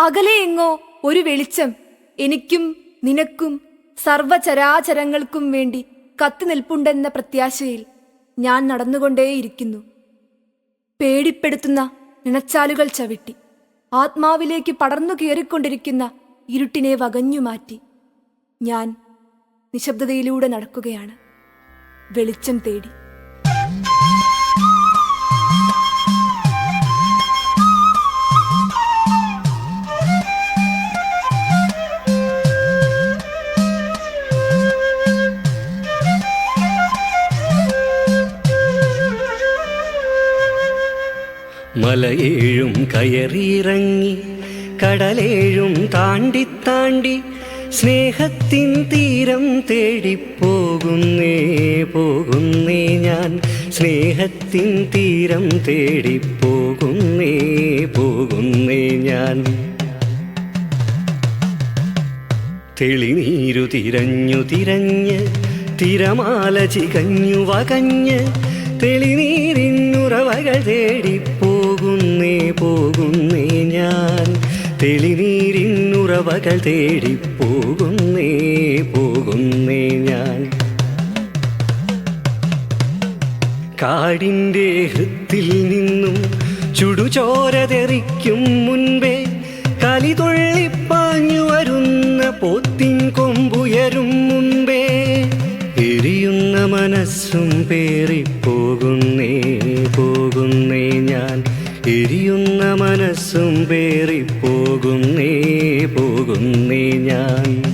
അകലെ എങ്ങോ ഒരു വെളിച്ചം എനിക്കും നിനക്കും സർവചരാചരങ്ങൾക്കും വേണ്ടി കത്തി നിൽപ്പുണ്ടെന്ന പ്രത്യാശയിൽ ഞാൻ നടന്നുകൊണ്ടേയിരിക്കുന്നു. പേടിപ്പെടുത്തുന്ന നിണച്ചാലുകൾ ചവിട്ടി. ആത്മാവിലേക്ക് പടർന്നു കയറിക്കൊണ്ടിരിക്കുന്ന ഇരുട്ടിനെ വകഞ്ഞു മാറ്റി. ഞാൻ നിശബ്ദതയിലൂടെ നടക്കുകയാണ്. വെളിച്ചം തേടി. മലയേഴും കയറിയിറങ്ങി കടലേഴും താണ്ടി താണ്ടി സ്നേഹത്തിൻ തീരം തേടിപ്പോകുന്നേ പോകുന്നേ ഞാൻ. സ്നേഹത്തിൻ തീരം തേടിപ്പോകുന്നേ പോകുന്നേ ഞാൻ. തെളിനീരു തിരഞ്ഞു തിരഞ്ഞ് തിരമാല ചികഞ്ഞു വകഞ്ഞ് തെളിനീരിന്നുറവകൾ തേടി പോകുന്നേ പോകുന്നേ ഞാൻ. തെളിനീരിന്നുറവകൾ തേടി പോകുന്നേ പോകുന്നേ ഞാൻ. കാടിന്റെ ഹൃത്തിൽ നിന്നും ചുടുചോരതെറിക്കും മുൻപേ കലിതൊള്ളിപ്പാഞ്ഞു വരുന്ന പോത്തിൻ കൊമ്പുയരും മുൻപേ എരിയുന്ന മനസ്സും പേറിപ്പോകുന്നേ പോകുന്നേ ഞാൻ. എരിയുന്ന മനസ്സും പേറിപ്പോകുന്നേ പോകുന്നേ ഞാൻ.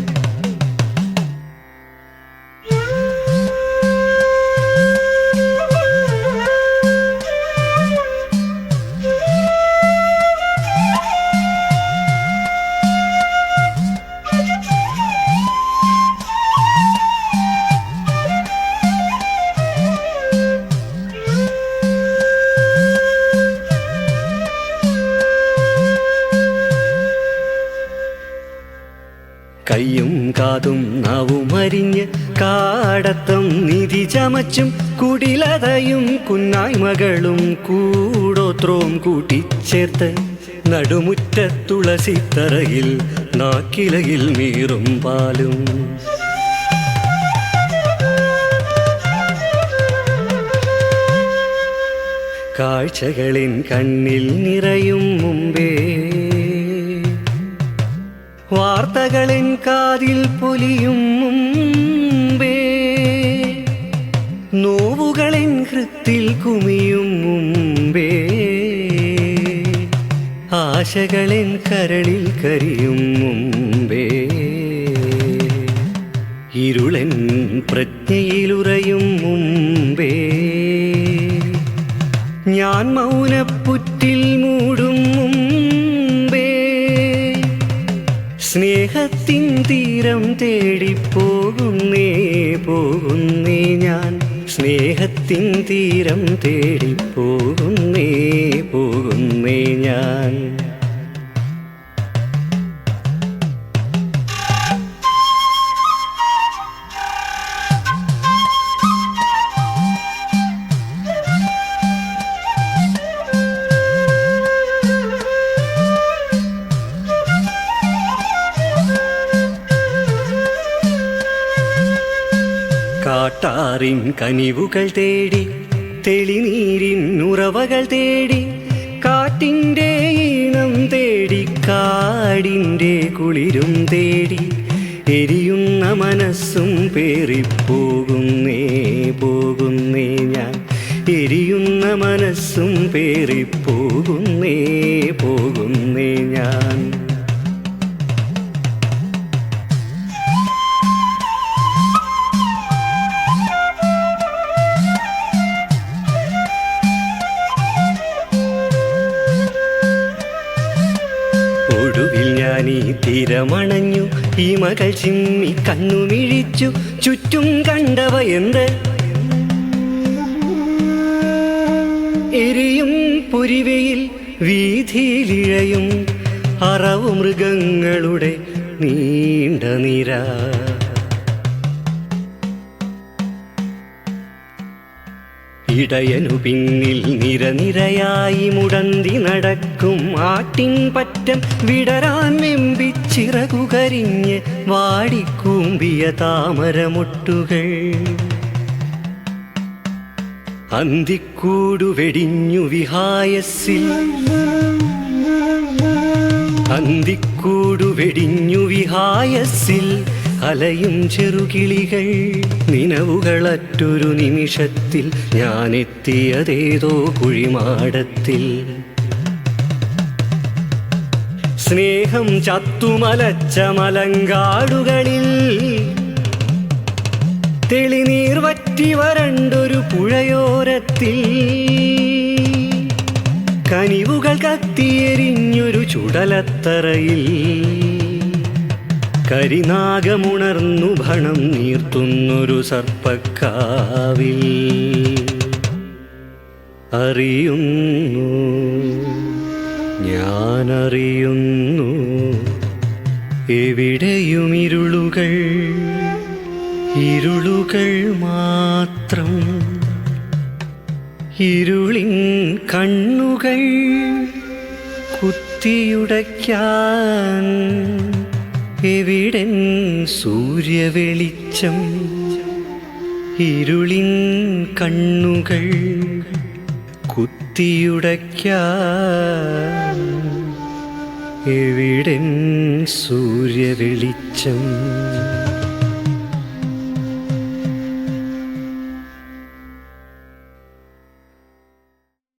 കയ്യും കാതും നാവും അരിഞ്ഞ് കാടത്തം നിധി ചമച്ചും കുടിലതയും കുന്നായ് കുന്നായ്മകളും കൂടോത്രവും കൂട്ടിച്ചേർത്ത് നടുമുറ്റ തുളസിത്തറയിൽ നാക്കിലയിൽ മീറും പാലും. കാഴ്ചകളിൻ കണ്ണിൽ നിറയും മുമ്പേ വാർത്തകളിൻ കാതിൽ പൊലിയും മുമ്പേ. നോവുകളിൻ ഹൃത്തിൽ കുമിയും മുമ്പേ. ആശകളിൻ കരളിൽ കരിയും മുമ്പേ. ഇരുളൻ പ്രജ്ഞയിലുറയും മുമ്പേ. ഞാൻ മൗനപ്പുറ്റിൽ മൂടും സ്നേഹത്തിൻ തീരം തേടി പോകുന്നേ ഞാൻ. സ്നേഹത്തിൻ തീരം തേടി പോകുന്നേ പോകുന്നേ ഞാൻ. കാട്ടാറിൻ കനിവുകൾ തേടി തെളിനീരിൻ ഉറവകൾ തേടി കാട്ടിന്റെ ഈണം തേടി കാടിന്റെ കുളിരും തേടി എരിയുന്ന മനസ്സും പേറിപ്പോകുന്നേ പോകുന്നേ ഞാൻ. എരിയുന്ന മനസ്സും പേറിപ്പോകുന്നേ പോകുന്നേ ഞാൻ. തിരമണഞ്ഞു. ഈ മകൾ ചിമ്മി കണ്ണുമിഴിച്ചു. ചുറ്റും കണ്ടവ എന്ത്? എരിയും പുരിവയിൽ വീതിയിലിഴയും അറവു മൃഗങ്ങളുടെ നീണ്ട നിര. ഇടയനു പിന്നിൽ നിരനിരയായി മുടന്തി നടക്കും ആട്ടിൻ പറ്റം വിടരാൻ വെമ്പിച്ചിറകുകരിഞ്ഞ് വാടിക്കൂമ്പിയ താമരമൊട്ടുകൾ. അന്തിക്കൂടു വെടിഞ്ഞു വിഹായസിൽ അന്തിക്കൂടു വെടിഞ്ഞു വിഹായസിൽ അലയും ചെറുകിളികൾ നിലവുകളറ്റൊരു നിമിഷത്തിൽ ഞാനെത്തിയതേതോ കുഴിമാടത്തിൽ. സ്നേഹം ചത്തുമലച്ച മലങ്കാടുകളിൽ തെളിനീർ വറ്റി വരണ്ടൊരു പുഴയോരത്തിൽ. കനിവുകൾ കത്തിയെരിഞ്ഞൊരു ചുടലത്തറയിൽ. കരിനാഗമുണർന്നു ഭണം നീർത്തുന്നൊരു സർപ്പക്കാവിൽ അറിയുന്നു. ഞാനറിയുന്നു. എവിടെയും ഇരുളുകൾ ഇരുളുകൾ മാത്രം. ഇരുളിൻ കണ്ണുകൾ കുത്തിയുടയ്ക്കാൻ എവിടൻ സൂര്യവെളിച്ചം ഇരുളിൻ കണ്ണുകൾ കുത്തിയുടയ്ക്ക എവിടൻ സൂര്യവെളിച്ചം?